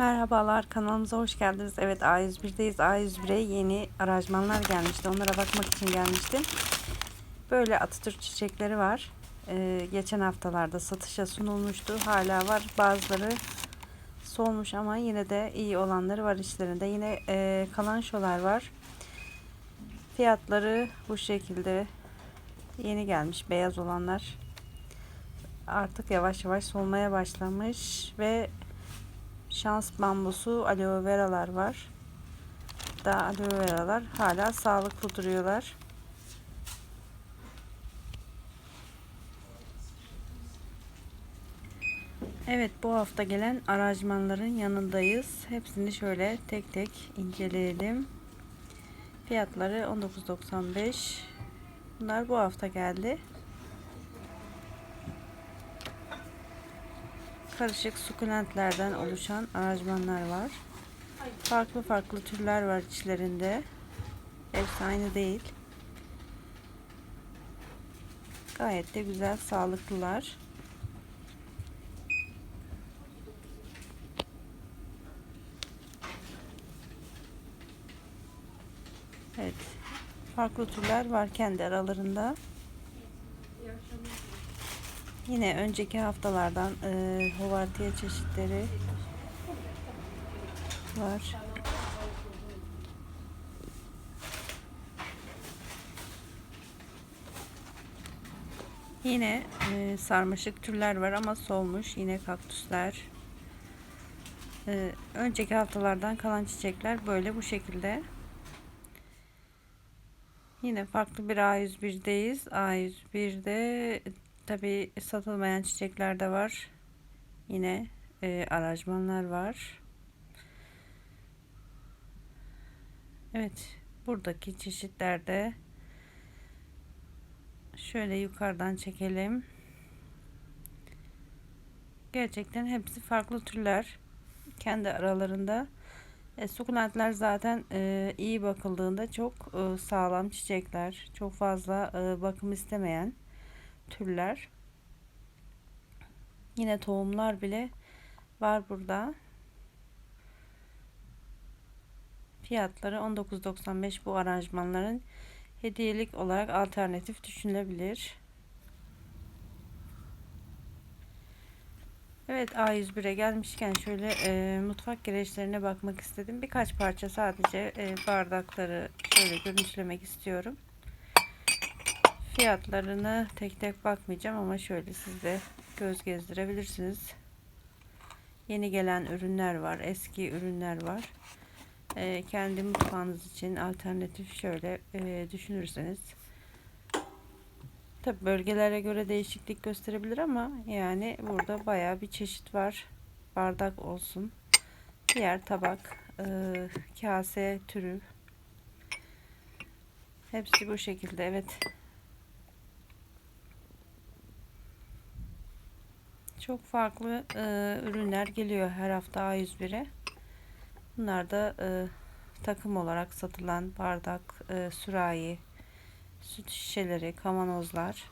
Merhabalar kanalımıza hoş geldiniz. Evet A101'deyiz. A101'e yeni aranjmanlar gelmişti. Onlara bakmak için gelmiştim. Böyle Atatürk çiçekleri var. Ee, geçen haftalarda satışa sunulmuştu. Hala var. Bazıları solmuş ama yine de iyi olanları var içlerinde. Yine e, kalanşolar var. Fiyatları bu şekilde. Yeni gelmiş beyaz olanlar. Artık yavaş yavaş solmaya başlamış ve şans bambusu aloe veralar var. Daha aloe veralar hala sağlıklı duruyorlar. Evet bu hafta gelen aranjmanların yanındayız. Hepsini şöyle tek tek inceleyelim. Fiyatları 19.95. Bunlar bu hafta geldi. Karışık sukulentlerden oluşan aranjmanlar var. Farklı farklı türler var içlerinde. Hepsi aynı değil. Gayet de güzel, sağlıklılar. Evet. Farklı türler var kendi aralarında. Yine önceki haftalardan e, hovartiye çeşitleri var. Yine e, sarmaşık türler var ama solmuş. Yine kaktüsler. E, önceki haftalardan kalan çiçekler böyle bu şekilde. Yine farklı bir A101'deyiz. A101'de Tabi satılmayan çiçekler de var. Yine e, aranjmanlar var. Evet. Buradaki çeşitlerde şöyle yukarıdan çekelim. Gerçekten hepsi farklı türler. Kendi aralarında. E, sukulentler zaten e, iyi bakıldığında çok e, sağlam çiçekler. Çok fazla e, bakım istemeyen türler. Yine tohumlar bile var burada. Fiyatları 19.95 bu aranjmanların hediyelik olarak alternatif düşünülebilir. Evet A101'e gelmişken şöyle e, mutfak gereçlerine bakmak istedim. Birkaç parça sadece e, bardakları şöyle görüntülemek istiyorum. Fiyatlarını tek tek bakmayacağım ama şöyle siz de göz gezdirebilirsiniz. Yeni gelen ürünler var. Eski ürünler var. Ee, kendi mutfağınız için alternatif şöyle e, düşünürseniz tabi bölgelere göre değişiklik gösterebilir ama yani burada baya bir çeşit var. Bardak olsun. Diğer tabak, e, kase türü. Hepsi bu şekilde. Evet. Çok farklı e, ürünler geliyor her hafta A101'e. Bunlar da e, takım olarak satılan bardak, e, sürahi, süt şişeleri, kavanozlar.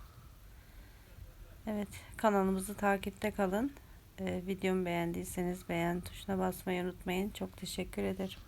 Evet kanalımızı takipte kalın. E, videomu beğendiyseniz beğen tuşuna basmayı unutmayın. Çok teşekkür ederim.